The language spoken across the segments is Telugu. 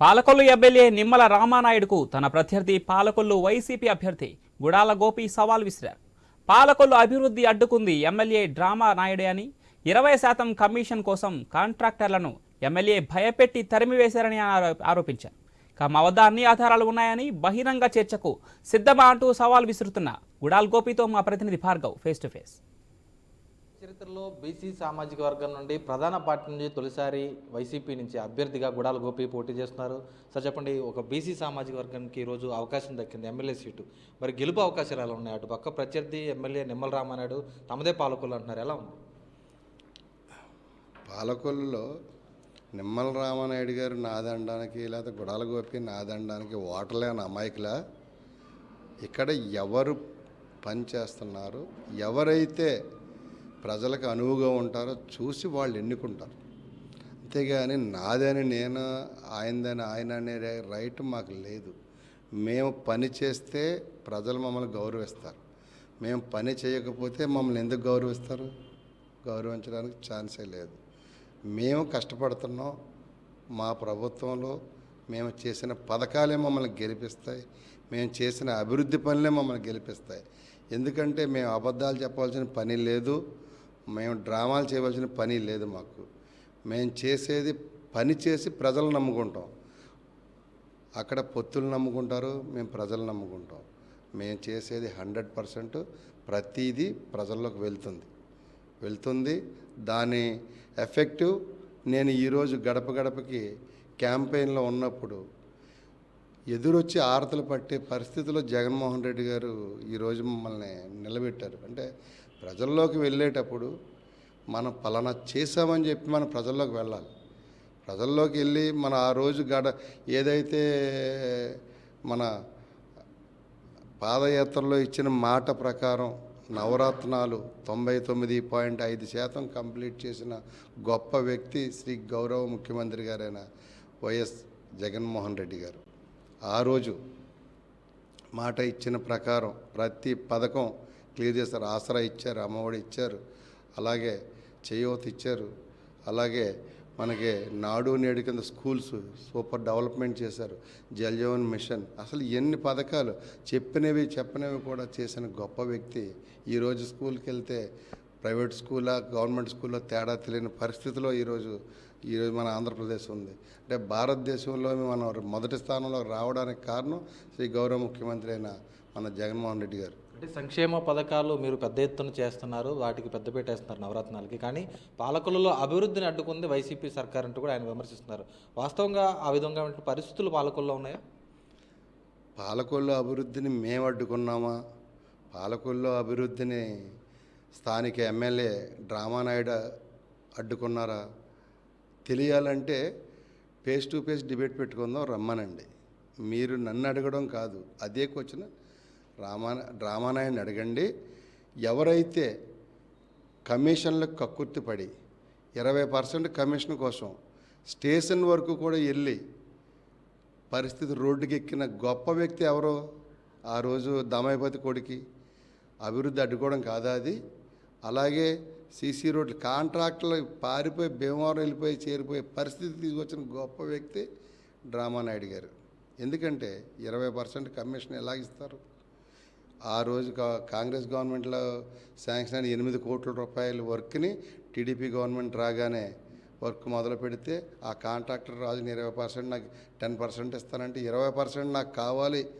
పాలకొల్లు ఎమ్మెల్యే నిమ్మల రామానాయుడుకు తన ప్రత్యర్థి పాలకొల్లు వైసీపీ అభ్యర్థి గుడాల గోపి సవాల్ విసిరారు. పాలకొల్లు అభివృద్ధి అడ్డుకుంది ఎమ్మెల్యే డ్రామా నాయుడే అని ఇరవై శాతం కమిషన్ కోసం కాంట్రాక్టర్లను ఎమ్మెల్యే భయపెట్టి తరిమివేశారని ఆరోపించారు. ఇక మా వద్ద అన్ని ఆధారాలు ఉన్నాయని బహిరంగ చర్చకు సిద్ధమా అంటూ సవాల్ విసురుతున్న గుడాల్ గోపితో మా ప్రతినిధి భార్గవ్ ఫేస్ టు ఫేస్. చరిత్రలో బీసీ సామాజిక వర్గం నుండి ప్రధాన పార్టీ నుంచి తొలిసారి వైసీపీ నుంచి అభ్యర్థిగా గుడాల గోపి పోటీ చేస్తున్నారు. సార్ చెప్పండి ఒక బీసీ సామాజిక వర్గానికి ఈరోజు అవకాశం దక్కింది ఎమ్మెల్యే సీటు. మరి గెలుపు అవకాశాలు ఎలా ఉన్నాయి? అటు పక్క ప్రత్యర్థి ఎమ్మెల్యే నిమ్మల రామానాయుడు తమదే పాలకులు అంటున్నారు. ఎలా ఉంది? పాలకొల్లులో నిమ్మల రామానాయుడు గారు నాదండానికి లేదా గుడాల గోపి నాదండానికి ఓటలేని అమాయకుల? ఇక్కడ ఎవరు పని చేస్తున్నారు? ఎవరైతే ప్రజలకు అనువుగా ఉంటారో చూసి వాళ్ళు ఎన్నుకుంటారు. అంతేగాని నాదని నేను ఆయనదని ఆయన అనే రైట్ మాకు లేదు. మేము పని చేస్తే ప్రజలు మమ్మల్ని గౌరవిస్తారు. మేము పని చేయకపోతే మమ్మల్ని ఎందుకు గౌరవిస్తారు? గౌరవించడానికి ఛాన్సే లేదు. మేము కష్టపడుతున్నాం. మా ప్రభుత్వంలో మేము చేసిన పథకాలే మమ్మల్ని గెలిపిస్తాయి. మేము చేసిన అభివృద్ధి పనులే మమ్మల్ని గెలిపిస్తాయి. ఎందుకంటే మేము అబద్ధాలు చెప్పాల్సిన పని లేదు. మేము డ్రామాలు చేయవలసిన పని లేదు మాకు. మేము చేసేది పని చేసి ప్రజలు నమ్ముకుంటాం. అక్కడ పొత్తులు నమ్ముకుంటారు మేము ప్రజలు నమ్ముకుంటాం. మేము చేసేది హండ్రెడ్ పర్సెంట్ ప్రతిదీ ప్రజల్లోకి వెళ్తుంది. వెళ్తుంది. దాని ఎఫెక్టివ్ నేను ఈరోజు గడప గడపకి క్యాంపెయిన్లో ఉన్నప్పుడు ఎదురొచ్చి ఆరతలు పట్టే పరిస్థితిలో జగన్మోహన్ రెడ్డి గారు ఈరోజు మమ్మల్ని నిలబెట్టారు. అంటే ప్రజల్లోకి వెళ్ళేటప్పుడు మనం పలానా చేసామని చెప్పి మనం ప్రజల్లోకి వెళ్ళాలి. ప్రజల్లోకి వెళ్ళి మన ఆ రోజు గడ ఏదైతే మన పాదయాత్రలో ఇచ్చిన మాట ప్రకారం నవరత్నాలు తొంభై తొమ్మిది పాయింట్ ఐదు శాతం కంప్లీట్ చేసిన గొప్ప వ్యక్తి శ్రీ గౌరవ ముఖ్యమంత్రి గారైన వైఎస్ జగన్మోహన్ రెడ్డి గారు. ఆ రోజు మాట ఇచ్చిన ప్రకారం ప్రతి పథకం క్లియర్ చేస్తారు. ఆసరా ఇచ్చారు అమ్మఒడి ఇచ్చారు అలాగే చేయూత ఇచ్చారు అలాగే మనకి నాడు నేడు కింద స్కూల్స్ సూపర్ డెవలప్మెంట్ చేశారు. జల్జీవన్ మిషన్. అసలు ఎన్ని పథకాలు చెప్పినవి చెప్పనివి కూడా చేసిన గొప్ప వ్యక్తి ఈరోజు స్కూల్కి వెళ్తే ప్రైవేట్ స్కూలా గవర్నమెంట్ స్కూల్లో తేడా తెలియని పరిస్థితిలో ఈరోజు ఈరోజు మన ఆంధ్రప్రదేశ్ ఉంది. అంటే భారతదేశంలో మనం మొదటి స్థానంలో రావడానికి కారణం శ్రీ గౌరవ ముఖ్యమంత్రి అయిన మన జగన్మోహన్ రెడ్డి గారు. అంటే సంక్షేమ పథకాలు మీరు పెద్ద ఎత్తున చేస్తున్నారు వాటికి పెద్దపీట వేస్తున్నారు నవరత్నాలకి. కానీ పాలకులలో అభివృద్ధిని అడ్డుకుంది వైసీపీ సర్కార్ అంటూ కూడా ఆయన విమర్శిస్తున్నారు. వాస్తవంగా ఆ విధంగా పరిస్థితులు పాలకుల్లో ఉన్నాయా? పాలకొల్లు అభివృద్ధిని మేము అడ్డుకున్నామా? పాలకొల్లు అభివృద్ధిని స్థానిక ఎమ్మెల్యే డ్రామానాయుడు అడ్డుకున్నారా? తెలియాలంటే ఫేస్ టు ఫేస్ డిబేట్ పెట్టుకుందాం రమ్మనండి. మీరు నన్ను అడగడం కాదు అదే క్వశ్చన్ రామా డ్రామానాయుడిని అడగండి. ఎవరైతే కమిషన్లకు కక్కుర్తిపడి ఇరవై పర్సెంట్ కమిషన్ కోసం స్టేషన్ వరకు కూడా వెళ్ళి పరిస్థితి రోడ్డుకి ఎక్కిన గొప్ప వ్యక్తి ఎవరో? ఆ రోజు దమాయిపతి కొడుకి అభివృద్ధి అడ్డుకోవడం కాదా అది? అలాగే సీసీ రోడ్లు కాంట్రాక్టులు పారిపోయి భీమవరం వెళ్ళిపోయి చేరిపోయే పరిస్థితి తీసుకొచ్చిన గొప్ప వ్యక్తి డ్రామా నాయుడు గారు. ఎందుకంటే ఇరవై పర్సెంట్ కమిషన్ ఎలా ఇస్తారు? ఆ రోజు కా- కాంగ్రెస్ గవర్నమెంట్లో శాంక్షన్ అయిన ఎనిమిది కోట్ల రూపాయల వర్క్ని టీడీపీ గవర్నమెంట్ రాగానే వర్క్ మొదలు పెడితే ఆ కాంట్రాక్టర్ రాజుని ఇరవై పర్సెంట్ నాకు టెన్ పర్సెంట్ ఇస్తానంటే ఇరవై పర్సెంట్ నాకు కావాలి.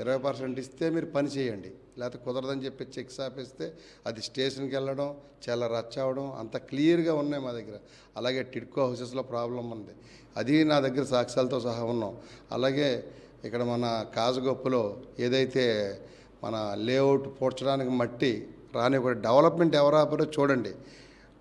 ఇరవై పర్సెంట్ ఇస్తే మీరు పని చేయండి. లేకపోతే కుదరదని చెప్పి చెక్స్ ఆపేస్తే అది స్టేషన్కి వెళ్ళడం చాలా రచ్చ అవడం అంత క్లియర్గా ఉన్నాయి మా దగ్గర. అలాగే టిడ్కో హౌసెస్లో ప్రాబ్లం ఉంది. అది నా దగ్గర సాక్ష్యాలతో సహా ఉన్నాం. అలాగే ఇక్కడ మన కాజగొప్పలో ఏదైతే మన లేఅవుట్ పూడ్చడానికి మట్టి రాని ఒక డెవలప్మెంట్ ఎవరు ఆపారో చూడండి.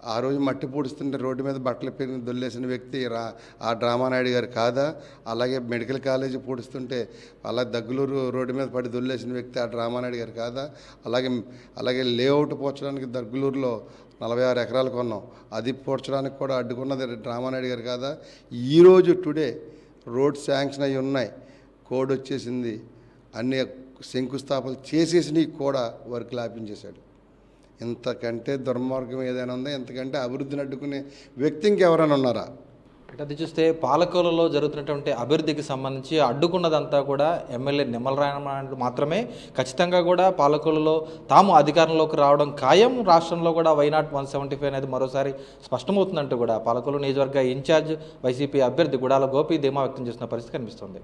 ఆ రోజు మట్టి పూడుస్తుంటే రోడ్డు మీద బట్టలు పెరిగి దొల్లేసిన వ్యక్తి రా ఆ డ్రామా నాయుడు గారు కాదా? అలాగే మెడికల్ కాలేజీ పూడుస్తుంటే అలా దగ్గులూరు రోడ్డు మీద పడి దొల్లేసిన వ్యక్తి ఆ డ్రామా నాయుడు గారు కాదా? అలాగే అలాగే లేఅవుట్ పూడ్చడానికి దగ్గులూరులో నలభై ఆరు ఎకరాలు కొన్నాం. అది పూడ్చడానికి కూడా అడ్డుకున్నది డ్రామా నాయుడు గారు కాదా? ఈరోజు టుడే రోడ్ శాంక్షన్ అయి ఉన్నాయి. కోడ్ వచ్చేసింది అన్ని శంకుస్థాపనలు చేసేసినవి కూడా వర్క్ లాపించేశాడు. ఇంతకంటే దుర్మార్గం ఏదైనా ఉందా? ఇంతకంటే అభివృద్ధిని అడ్డుకునే వ్యక్తి ఇంకెవరైనా ఉన్నారా? అంటే అది చూస్తే పాలకోలలో జరుగుతున్నటువంటి అభివృద్ధికి సంబంధించి అడ్డుకున్నదంతా కూడా ఎమ్మెల్యే నిమ్మల రామానాయుడు మాత్రమే. ఖచ్చితంగా కూడా పాలకొల్లులో తాము అధికారంలోకి రావడం ఖాయం. రాష్ట్రంలో కూడా వైనాట్ వన్ సెవెంటీ ఫైవ్ అనేది మరోసారి స్పష్టమవుతుందంటూ కూడా పాలకోలు నియోజకవర్గ ఇన్ఛార్జ్ వైసీపీ అభ్యర్థి గుడాల గోపి ధీమా వ్యక్తం చేసిన పరిస్థితి కనిపిస్తుంది.